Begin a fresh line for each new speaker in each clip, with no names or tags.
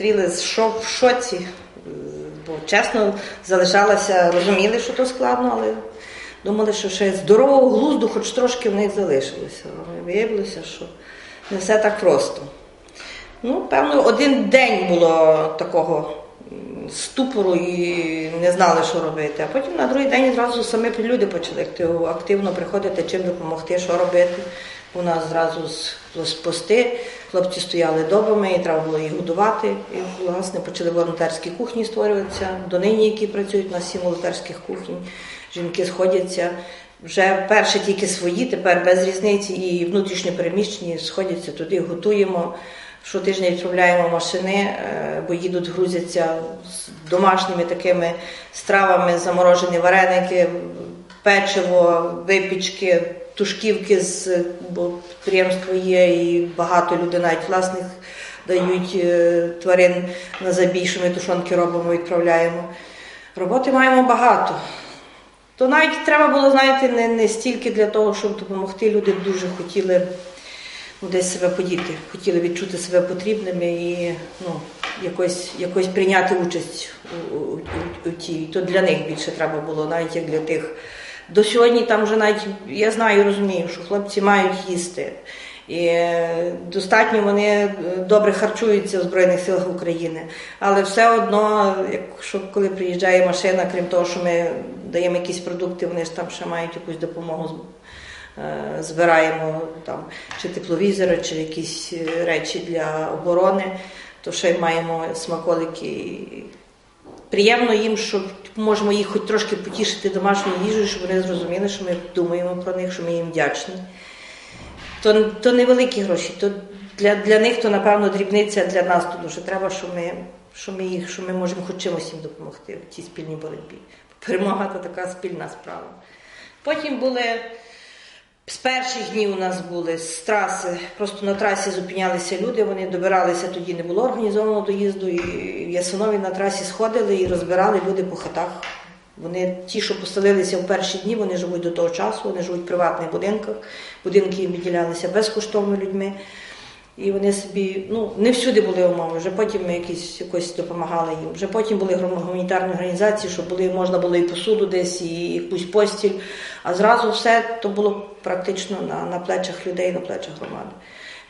зустріли що в шоці. Бо чесно залишалася, розуміли, що то складно, але думали, що ще здорового глузду хоч трошки в них залишилося. Але виявилося, що не все так просто. Ну, певно, один день було такого ступору і не знали, що робити. А потім на другий день зразу самі люди почали активно приходити, чим допомогти, що робити. У нас зразу з пости, хлопці стояли добами, і треба було їх годувати. І власне почали волонтерські кухні створюватися. Донині, які працюють на сім волонтерських кухонь, жінки сходяться. Вже перше тільки свої, тепер без різниці, і внутрішньо переміщені сходяться туди, готуємо. Щотижня відправляємо машини, е, бо їдуть, грузяться з домашніми такими стравами, заморожені вареники, печиво, випічки, тушківки з бо підприємство є, і багато людей навіть власних дають е, тварин на забій, що ми тушонки робимо, відправляємо. Роботи маємо багато. То навіть треба було, знаєте, не, не стільки для того, щоб допомогти. Люди дуже хотіли ну, десь себе подіти, хотіли відчути себе потрібними і ну, якось, якось прийняти участь у, у, у, у тій. То для них більше треба було, навіть як для тих. До сьогодні там вже навіть я знаю розумію, що хлопці мають їсти. І е, достатньо вони е, добре харчуються в Збройних силах України. Але все одно, якщо коли приїжджає машина, крім того, що ми даємо якісь продукти, вони ж там ще мають якусь допомогу е, збираємо там чи тепловізори, чи якісь речі для оборони, то ще й маємо смаколики. Приємно їм, що можемо їх хоч трошки потішити домашньою їжею, щоб вони зрозуміли, що ми думаємо про них, що ми їм вдячні. То, то невеликі гроші, то для, для них то, напевно, дрібниця, для нас то дуже треба, що ми, що ми їх, що ми можемо хоч чимось їм допомогти в цій спільній боротьбі. Перемога то така спільна справа. Потім були з перших днів у нас були з траси, просто на трасі зупинялися люди, вони добиралися, тоді не було організованого доїзду, і Ясинові на трасі сходили і розбирали люди по хатах. Вони ті, що поселилися в перші дні, вони живуть до того часу, вони живуть в приватних будинках, будинки їм виділялися безкоштовно людьми. І вони собі, ну, не всюди були умови, вже потім ми якісь, якось допомагали їм. Вже потім були гуманітарні організації, що були, можна було і посуду десь, і якусь постіль. А зразу все то було практично на, на плечах людей, на плечах громади.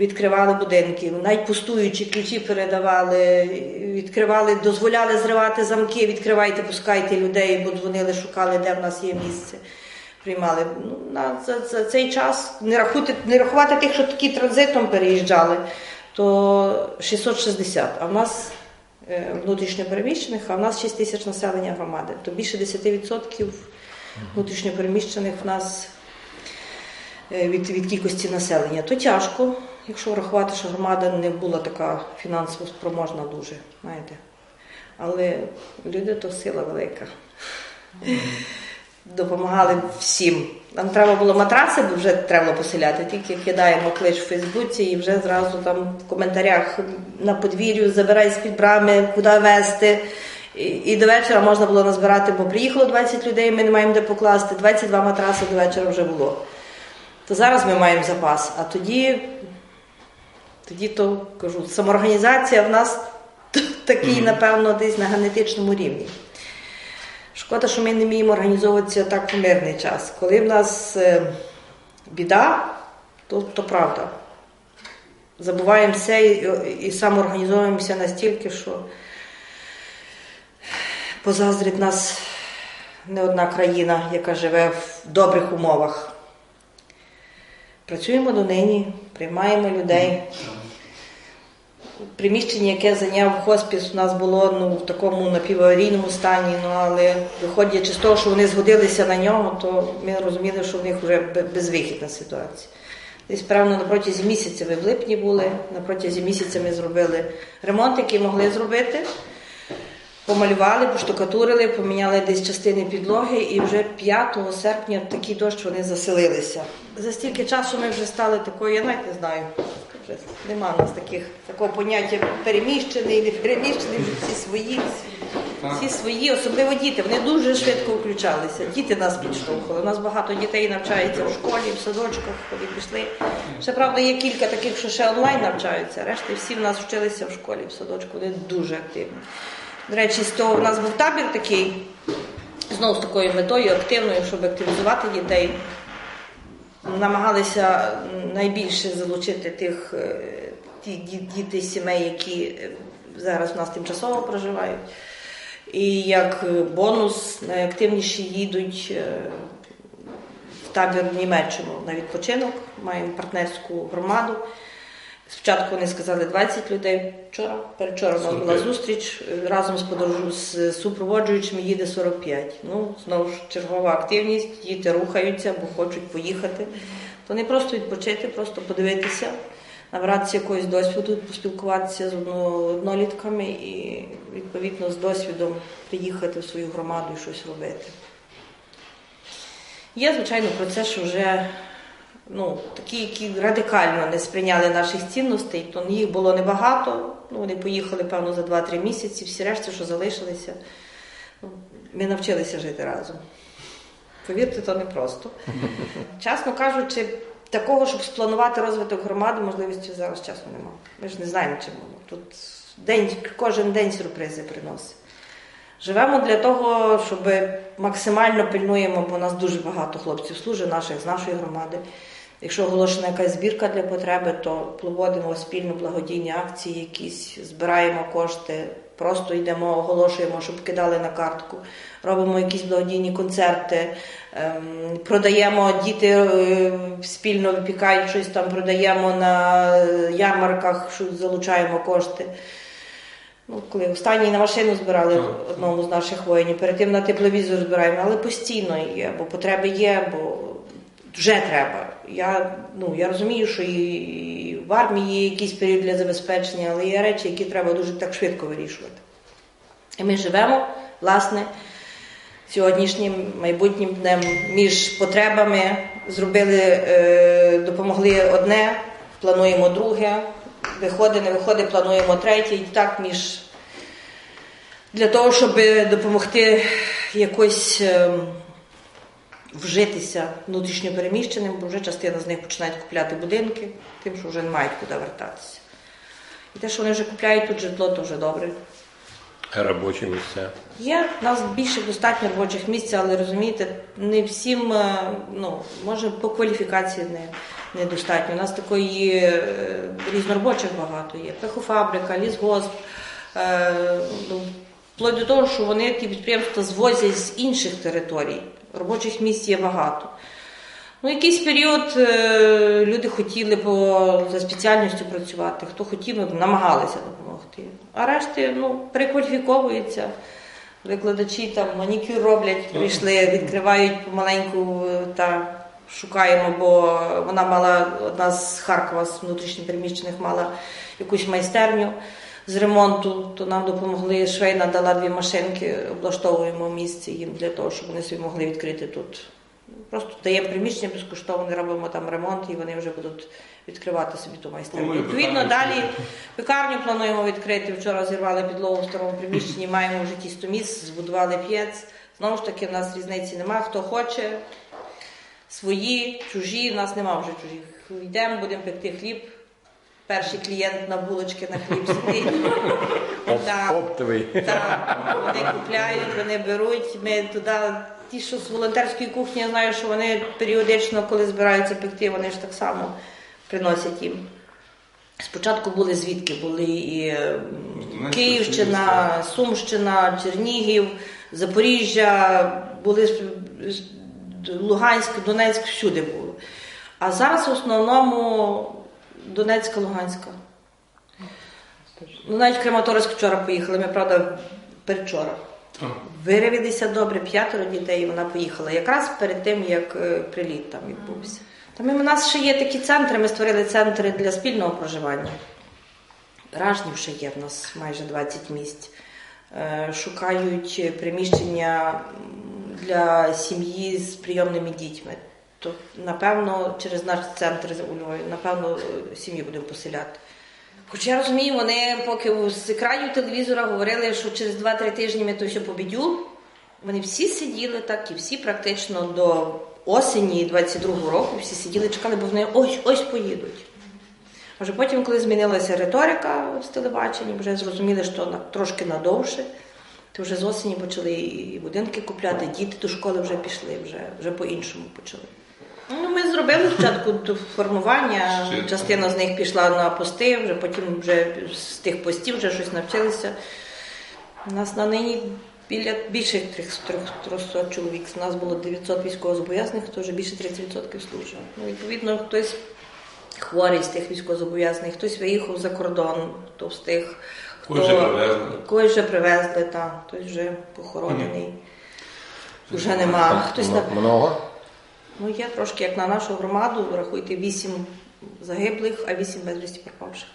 Відкривали будинки, навіть пустуючі ключі передавали, відкривали, дозволяли зривати замки, відкривайте, пускайте людей, бо дзвонили, шукали, де в нас є місце приймали. Ну, на, за, за цей час не рахувати, не рахувати тих, що такі транзитом переїжджали, то 660. А в нас е, внутрішньо а в нас 6 тисяч населення громади. То більше 10% внутрішньо переміщених в нас е, від, від кількості населення. То тяжко, якщо врахувати, що громада не була така фінансово спроможна дуже, знаєте. Але люди то сила велика допомагали всім. Нам треба було матраси, бо вже треба поселяти. Тільки кидаємо клич в Фейсбуці і вже зразу там в коментарях на подвір'ю забирай з-під брами, куди везти. І, і до вечора можна було назбирати, бо приїхало 20 людей, ми не маємо де покласти. 22 матраси до вечора вже було. То зараз ми маємо запас, а тоді, тоді то кажу, самоорганізація в нас такий, напевно, десь на генетичному рівні. Шкода, що ми не вміємо організовуватися так в мирний час. Коли в нас е, біда, то, то правда. Забуваємо все і, і самоорганізовуємося настільки, що позаздрить нас не одна країна, яка живе в добрих умовах. Працюємо донині, приймаємо людей. Приміщення, яке зайняв хоспіс, у нас було ну, в такому напіваварійному стані, ну, але виходячи з того, що вони згодилися на нього, то ми розуміли, що в них вже безвихідна ситуація. Десь, певно, на протязі місяця ви в липні були, на протязі місяця ми зробили ремонт, який могли зробити. Помалювали, поштукатурили, поміняли десь частини підлоги, і вже 5 серпня такий дощ вони заселилися. За стільки часу ми вже стали такою, я навіть не знаю. Вже нема в нас таких такого поняття переміщений, не переміщений, вже всі свої. Всі свої, особливо діти, вони дуже швидко включалися. Діти нас підштовхували. У нас багато дітей навчається в школі, в садочках, коли пішли. Ще правда, є кілька таких, що ще онлайн навчаються. Решта всі в нас вчилися в школі, в садочку. Вони дуже активні. До речі, з того у нас був табір такий, знову з такою метою активною, щоб активізувати дітей. Намагалися найбільше залучити тих е, ті діти сімей, які е, зараз у нас тимчасово проживають. І як е, бонус найактивніші їдуть в табір в Німеччину на відпочинок. Маємо партнерську громаду. Спочатку вони сказали 20 людей. Вчора, передвчора у нас була зустріч е, разом з подорожу з супроводжуючими їде 45. Ну, знову ж чергова активність, діти рухаються, бо хочуть поїхати. То не просто відпочити, просто подивитися, набратися якогось досвіду, поспілкуватися з однолітками і відповідно з досвідом приїхати в свою громаду і щось робити. Є, звичайно, процес, що вже ну, такі, які радикально не сприйняли наших цінностей, то їх було небагато. Ну, вони поїхали, певно, за 2-3 місяці, всі решті, що залишилися. Ну, ми навчилися жити разом. Повірте, то непросто. Чесно кажучи, такого, щоб спланувати розвиток громади, можливості зараз часу немає. Ми ж не знаємо, чим воно. Тут день, кожен день сюрпризи приносить. Живемо для того, щоб максимально пильнуємо, бо у нас дуже багато хлопців служить наших з нашої громади. Якщо оголошена якась збірка для потреби, то проводимо спільно благодійні акції, якісь збираємо кошти, просто йдемо, оголошуємо, щоб кидали на картку, робимо якісь благодійні концерти, ем, продаємо діти е, спільно випікають щось там, продаємо на ярмарках, що залучаємо кошти. Ну, коли останній на машину збирали одному з наших воїнів, перед тим на тепловізор збираємо, але постійно є, бо потреби є, бо вже треба. Я, ну, я розумію, що і в армії є якийсь період для забезпечення, але є речі, які треба дуже так швидко вирішувати. І ми живемо, власне, сьогоднішнім майбутнім днем між потребами зробили, е, допомогли одне, плануємо друге, виходить, не виходить, плануємо третє, і так між для того, щоб допомогти якось е, вжитися внутрішньопереміщеним, бо вже частина з них починають купляти будинки, тим, що вже не мають куди вертатися. І те, що вони вже купляють тут житло, то вже добре.
Робочі місця.
Є в нас більше достатньо робочих місць, але розумієте, не всім, е, ну, може, по кваліфікації не, недостатньо. У нас такої е, різноробочих багато є. Пехофабрика, лісгосп. Е, ну, вплоть до того, що вони ті підприємства звозять з інших територій. Робочих місць є багато. Ну, якийсь період е, люди хотіли по, за спеціальністю працювати. Хто хотів, намагалися допомогти. А решті ну, перекваліфіковуються. Викладачі там манікюр роблять, прийшли, відкривають помаленьку е, та шукаємо, бо вона мала одна з Харкова, з внутрішньопереміщених, мала якусь майстерню з ремонту, то нам допомогли. Швейна дала дві машинки, облаштовуємо місце їм для того, щоб вони собі могли відкрити тут. Просто даємо приміщення безкоштовно, робимо там ремонт, і вони вже будуть відкривати собі ту майстерню. Відповідно, далі пекарню плануємо відкрити. Вчора зірвали підлогу в старому приміщенні, маємо вже тісто місць, збудували п'єць. Знову ж таки, в нас різниці немає. Хто хоче, свої, чужі, в нас немає вже чужих. Йдемо, будемо пекти хліб. Перший клієнт на булочки на хліб сидить.
Оптовий.
Так, вони купляють, вони беруть. Ми туди, ті, що з волонтерської кухні, я знаю, що вони періодично, коли збираються пекти, вони ж так само приносять їм. Спочатку були звідки? Були і е, Київщина, Сумщина, Чернігів, Запоріжжя, були Луганськ, Донецьк, всюди було. А зараз в основному Донецька, Луганська. Ну, навіть в Краматорськ вчора поїхали, ми, правда, передчора. Виявилися добре, п'ятеро дітей, і вона поїхала. Якраз перед тим, як е, приліт там відбувся. Там у нас ще є такі центри, ми створили центри для спільного проживання. Ражнів ще є в нас майже 20 місць. Е, Шукають приміщення для сім'ї з прийомними дітьми. То, напевно, через наш центр у напевно, сім'ї будемо поселяти. Хоча я розумію, вони поки з екранів телевізора говорили, що через 2-3 тижні ми то все побідю. Вони всі сиділи так, і всі практично до осені 22-го року всі сиділи, чекали, бо вони ось ось поїдуть. А вже потім, коли змінилася риторика з телебачення, вже зрозуміли, що на трошки надовше, то вже з осені почали і будинки купляти, діти до школи вже пішли, вже, вже по-іншому почали. Ну, ми зробили спочатку формування, частина з них пішла на пости, вже потім вже з тих постів вже щось навчилися. У нас на нині біля більше 300 чоловік. У нас було 900 військовозобов'язаних, то вже більше 30% служить. Ну, відповідно, хтось хворий з тих військовозобов'язаних, хтось виїхав за кордон, хто встиг, хто
Когось вже привезли.
когось вже привезли, та, хтось вже похоронений. Вже нема. Хтось на
Много?
Ну, є трошки як на нашу громаду, рахуйте 8 загиблих, а 8 безвісті пропавших.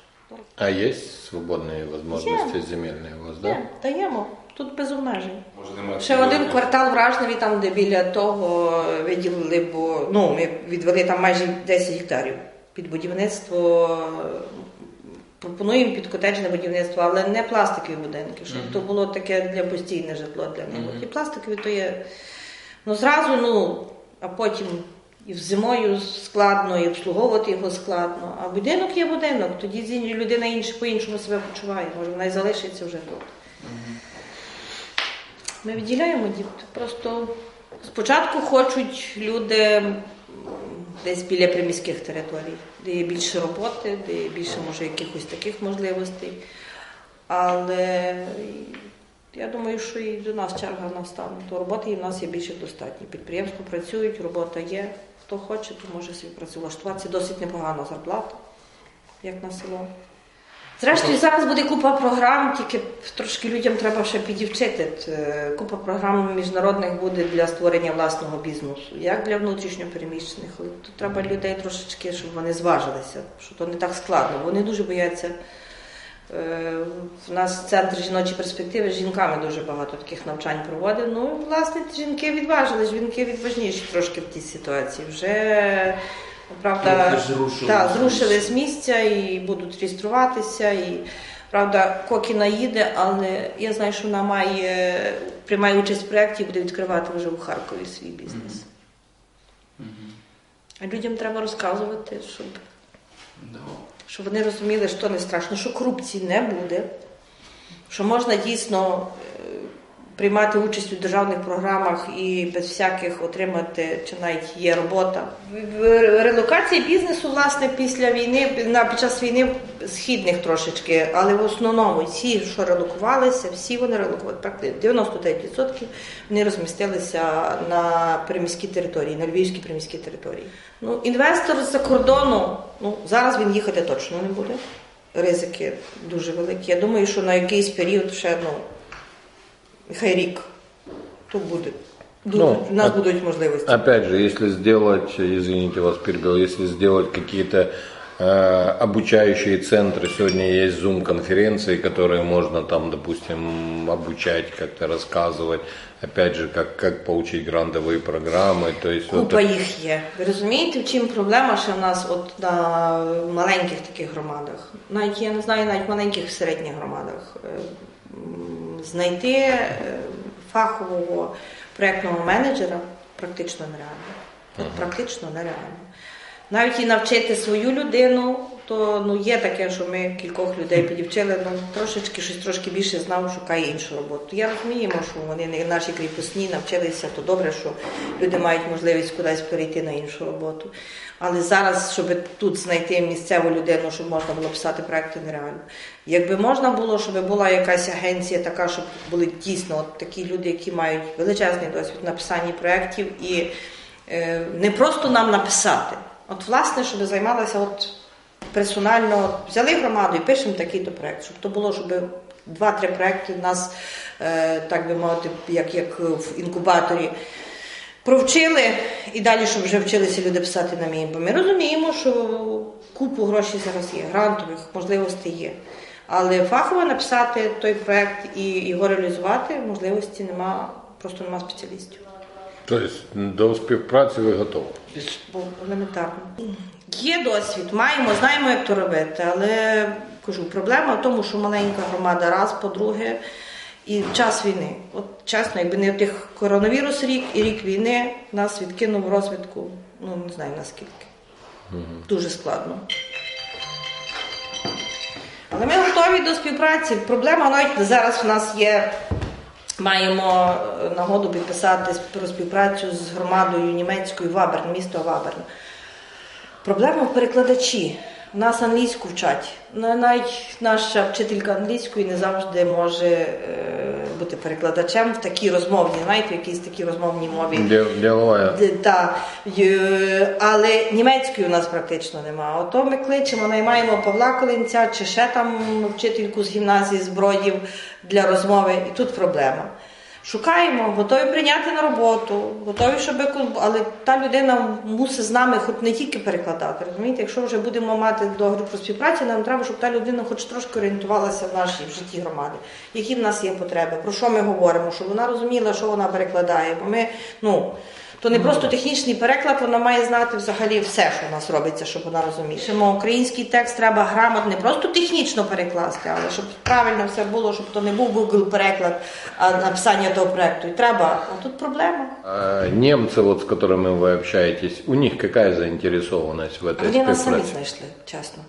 А есть свободные возможности земельные у вас, да?
Є, даємо. Тут без обмежень.
Може, немає
Ще один квартал вражневі, там, де біля того виділили, бо ну, ми відвели там майже 10 гектарів під будівництво. Пропонуємо під котеджне будівництво, але не пластикові будинки, щоб то було таке для постійне житло для них. От І пластикові то є ну зразу, ну, а потім і зимою складно, і обслуговувати його складно. А будинок є будинок, тоді людина інше по-іншому себе почуває, може вона і залишиться вже тут. Ми виділяємо діти. Просто спочатку хочуть люди десь біля приміських територій, де є більше роботи, де є більше може якихось таких можливостей. Але я думаю, що і до нас черга настане. То роботи і в нас є більше достатньо. Підприємства працюють, робота є. Хто хоче, то може собі працевлаштуватися. Досить непогана зарплата, як на село. Зрештою, зараз буде купа програм, тільки трошки людям треба ще підівчити. Е, Купа програм міжнародних буде для створення власного бізнесу, як для внутрішньопереміщених. Тут треба людей трошечки, щоб вони зважилися, що то не так складно. Вони дуже бояться. Е, В нас центр жіночої перспективи з жінками дуже багато таких навчань проводив. Ну, власне, жінки відважились, жінки відважніші трошки в тій ситуації. Вже правда,
зрушили.
та, зрушили з місця і будуть реєструватися. І правда, Кокіна їде, але я знаю, що вона має приймає участь в проєкті і буде відкривати вже у Харкові свій бізнес. А людям треба розказувати, щоб
Да.
Щоб вони розуміли, що не страшно, що корупції не буде, що можна дійсно приймати участь у державних програмах і без всяких отримати, чи навіть є робота. Релокація бізнесу, власне, після війни, на під час війни східних трошечки, але в основному всі, що релокувалися, всі вони релокували, практично 99% вони розмістилися на приміській території, на львівській приміській території. Ну, інвестор з-за кордону, ну зараз він їхати точно не буде. Ризики дуже великі. Я думаю, що на якийсь період ще ну, нехай рік то буде. Дуже,
Ну,
в нас
а-
будуть можливості.
Опять же, если сделать, извините, вас перебил, если сделать какие-то э, обучающие центры, сегодня есть Zoom-конференции, которые можно там, допустим, обучать, как-то рассказывать, опять же, как, как получить грантовые программы, то есть вот
Купа їх є. Ви розумієте, в чим проблема ще в нас от на маленьких таких громадах? Навіть я не знаю, навіть в маленьких середніх громадах. Знайти е, фахового проєктного менеджера практично нереально. От практично нереально. Навіть і навчити свою людину, то ну є таке, що ми кількох людей підівчили, ну трошечки щось трошки більше знав, шукає іншу роботу. Я розуміємо, що вони не наші кріпосні навчилися, то добре, що люди мають можливість кудись перейти на іншу роботу. Але зараз, щоб тут знайти місцеву людину, щоб можна було писати проекти, нереально. Якби можна було, щоб була якась агенція така, щоб були дійсно от такі люди, які мають величезний досвід в написанні проєктів і е, не просто нам написати. От, власне, щоб займалася от персонально, взяли громаду і пишемо такий-то проєкт, щоб то було, щоб два-три проєкти в нас, е, так би мовити, як, як в інкубаторі. Провчили і далі, щоб вже вчилися люди писати на мій. Бо ми розуміємо, що купу грошей зараз є, грантових можливостей є. Але фахово написати той проект і його реалізувати можливості нема, просто нема спеціалістів.
То есть до співпраці ви готові?
Елементарно. Є досвід, маємо, знаємо, як то робити, але Кажу, проблема в тому, що маленька громада раз, по-друге, і час війни. От чесно, якби не тих коронавірус рік і рік війни нас відкинув в розвитку, ну не знаю наскільки. Дуже складно. Але ми готові до співпраці. Проблема навіть зараз в нас є. Маємо е, нагоду підписати про співпрацю з громадою німецькою Ваберн, місто Ваберн. Проблема в перекладачі. У нас англійську вчать. Ну, Навіть наша вчителька англійської не завжди може е, бути перекладачем в такій розмовній, знаєте, в якійсь такій розмовній мові.
Дел- Деловая.
Д- Та, Й- але німецької у нас практично немає. Ото ми кличемо, наймаємо Павла Колинця чи ще там вчительку з гімназії зброїв для розмови, і тут проблема. Шукаємо, готові прийняти на роботу, готові, щоб але та людина мусить з нами хоч не тільки перекладати. Розумієте, якщо вже будемо мати договір про співпрацю, нам треба, щоб та людина хоч трошки орієнтувалася в нашій в житті громади, які в нас є потреби, про що ми говоримо, щоб вона розуміла, що вона перекладає. Бо ми, ну то не просто технічний переклад, вона має знати взагалі все, що у нас робиться, щоб вона розуміла. Що український текст треба грамотно, не просто технічно перекласти, але щоб правильно все було, щоб то не був Google переклад, а написання того проекту. І треба. А тут проблема.
А немцы, вот, с которыми вы общаетесь, у них какая заинтересованность в этой
Вони нас самі
співпраці?
знайшли, чесно.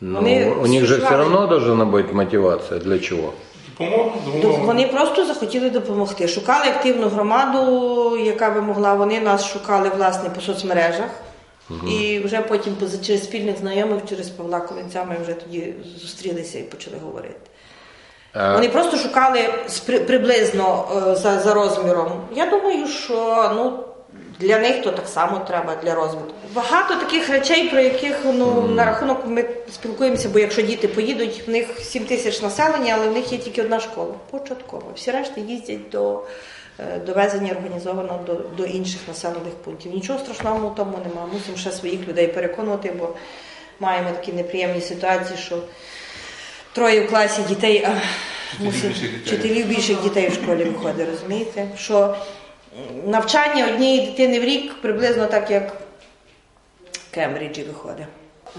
Ну,
Вони
у них же все
шукали-
равно должна быть мотивация. Для чего?
Допомога,
Тобто. Вони просто захотіли допомогти. Шукали активну громаду, яка би могла. Вони нас шукали власне по соцмережах. І вже потім через спільних знайомих, через Павла Ковенця ми вже тоді зустрілися і почали говорити.
А,
Вони просто шукали приблизно е, за, за розміром. Я думаю, що ну, для них то так само треба для розвитку. Багато таких речей, про яких ну, на рахунок ми спілкуємося, бо якщо діти поїдуть, в них 7 тисяч населення, але в них є тільки одна школа. Початкова. Всі решти їздять до е, довезення організовано до, до інших населених пунктів. Нічого страшного в тому немає. Мусимо ще своїх людей переконувати, бо маємо такі неприємні ситуації, що троє в класі дітей, а
більше дітей.
вчителів більших дітей в школі виходить, розумієте? Що навчання однієї дитини в рік приблизно так, як в Кембриджі виходить.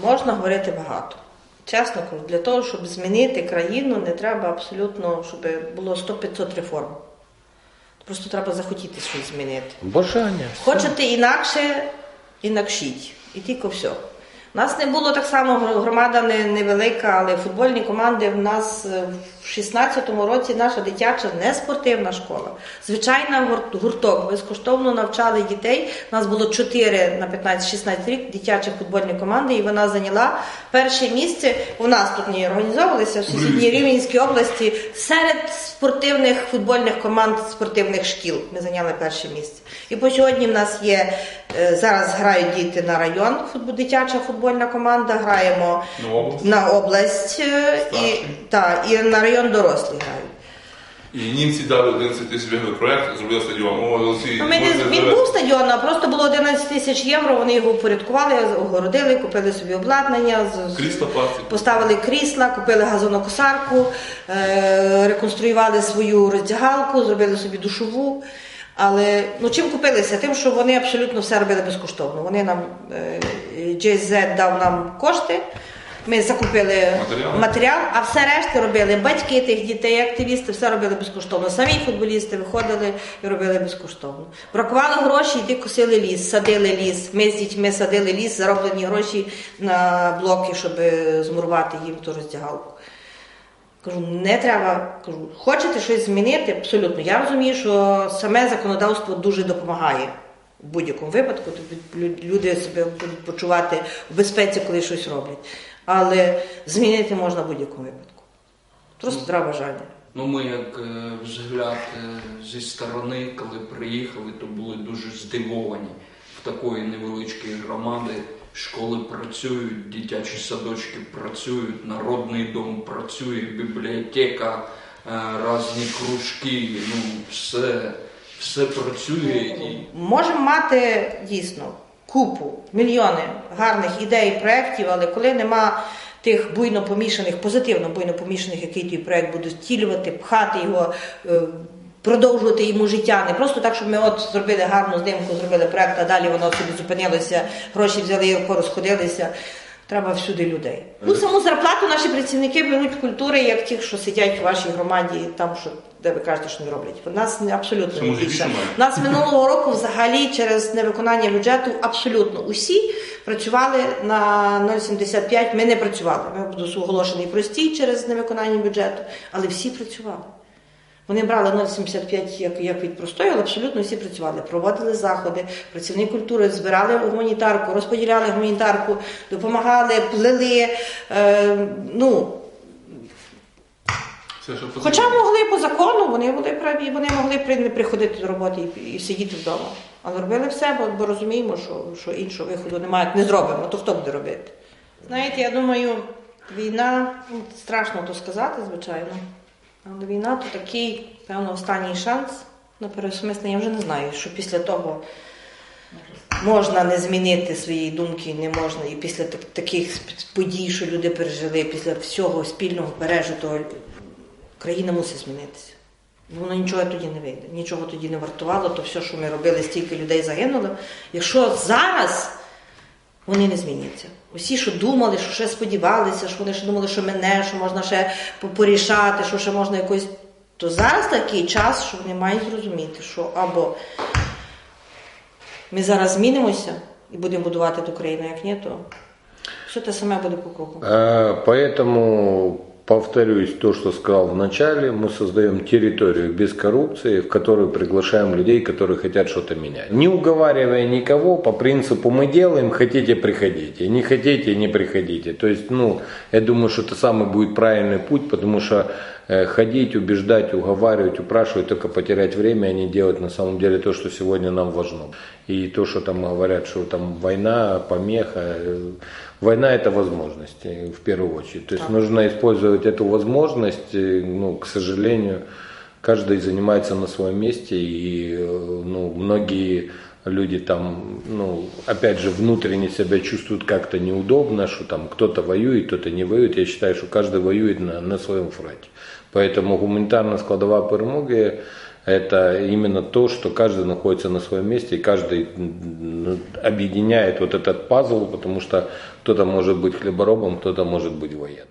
Можна говорити багато. Чесно кажу, для того, щоб змінити країну, не треба абсолютно, щоб було 100-500 реформ. Просто треба захотіти щось змінити.
Бажання.
Хочете інакше, інакшіть. І тільки все. У нас не було так само громада невелика, але футбольні команди в нас е, в 16-му році наша дитяча не спортивна школа. Звичайна гур- гурток. Безкоштовно навчали дітей. У нас було 4 на 15-16 рік дитячих футбольні команди, і вона зайняла перше місце. У нас тут не організовувалися в сусідній Рівненській області серед спортивних футбольних команд спортивних шкіл. Ми зайняли перше місце. І по сьогодні в нас є е, зараз грають діти на район, дитяча футбольна команда. Граємо
На область.
на область е, і, та, і на район дорослі грають.
І німці дали 11 тисяч євро проєкт, зробили стадіон. О, Олексій,
Ну, ми не, він був стадіон, а просто було 11 тисяч євро. Вони його упорядкували, огородили, купили собі обладнання, з-
Крісла пластик.
поставили крісла, купили газонокосарку, е, реконструювали свою роздягалку, зробили собі душову. Але ну чим купилися? Тим, що вони абсолютно все робили безкоштовно. Вони нам е, JZ дав нам кошти. Ми закупили
Матеріал?
матеріал, а все решта робили батьки тих дітей, активісти, все робили безкоштовно. Самі футболісти виходили і робили безкоштовно. Бракувало грошей, йти косили ліс, садили ліс. Ми з дітьми садили ліс, зароблені гроші на блоки, щоб змурувати їм ту роздягалку. Кажу, не треба. Кажу, хочете щось змінити? Абсолютно. Я розумію, що саме законодавство дуже допомагає в будь-якому випадку. Люди себе будуть почувати в безпеці, коли щось роблять. Але змінити можна в будь-якому випадку. Просто треба бажання.
Ну, ми як е, взгляд е, зі сторони, коли приїхали, то були дуже здивовані в такої невеличкої громади. Школи працюють, дитячі садочки працюють, народний дом працює, бібліотека, е, різні кружки, ну все, все працює і
Можемо мати дійсно купу, мільйони гарних ідей, проєктів, але коли нема тих буйно помішаних, позитивно буйно помішаних, який той проєкт буде втілювати, пхати його, е, продовжувати йому життя. Не просто так, щоб ми от зробили гарну здимку, зробили проєкт, а далі воно собі зупинилося, гроші взяли і розходилися. Треба всюди людей. Ну, саму зарплату наші працівники беруть культури, як ті, що сидять у вашій громаді, там, що, де ви кажете, що не роблять. У нас абсолютно не більше. нас минулого року взагалі через невиконання бюджету абсолютно усі працювали на 0,75. Ми не працювали. Ми був оголошений простій через невиконання бюджету, але всі працювали. Вони брали 0,75 як, як від простої, але абсолютно всі працювали. Проводили заходи, працівники культури збирали гуманітарку, розподіляли гуманітарку, допомагали, плели. Е, ну,
Все, що потрібно.
Хоча могли по закону, вони були праві, вони могли не приходити до роботи і, і сидіти вдома. Але робили все, бо, бо розуміємо, що, що іншого виходу немає, не зробимо, то хто буде робити? Знаєте, я думаю, війна, ну, страшно то сказати, звичайно. Але війна то такий, певно, останній шанс на переосмислення. Я вже не знаю, що після того можна не змінити свої думки, не можна. І після таких подій, що люди пережили, після всього спільного пережитого, країна мусить змінитися. Воно нічого тоді не вийде, нічого тоді не вартувало, то все, що ми робили, стільки людей загинуло. Якщо зараз вони не зміняться. Усі, що думали, що ще сподівалися, що вони ще думали, що мене, що можна ще по- порішати, що ще можна якось. То зараз такий час, що вони мають зрозуміти, що або ми зараз змінимося і будемо будувати ту країну, як ні, то все те саме буде по кругу.
Э, Поэтому повторюсь то, что сказал в начале, мы создаем территорию без коррупции, в которую приглашаем людей, которые хотят что-то менять. Не уговаривая никого, по принципу мы делаем, хотите приходите, не хотите не приходите. То есть, ну, я думаю, что это самый будет правильный путь, потому что ходить, убеждать, уговаривать, упрашивать, только потерять время, а не делать на самом деле то, что сегодня нам важно. И то, что там говорят, что там война, помеха, э, война это возможность э, в первую очередь. То есть нужно использовать эту возможность, э, ну, к сожалению, каждый занимается на своем месте, и э, ну, многие люди там, ну, опять же, внутренне себя чувствуют как-то неудобно, что там кто-то воюет, кто-то не воюет. Я считаю, что каждый воюет на, на своем фронте. Поэтому гуманитарная складовая перемоги – это именно то, что каждый находится на своем месте, и каждый объединяет вот этот пазл, потому что кто-то может быть хлеборобом, кто-то может быть военным.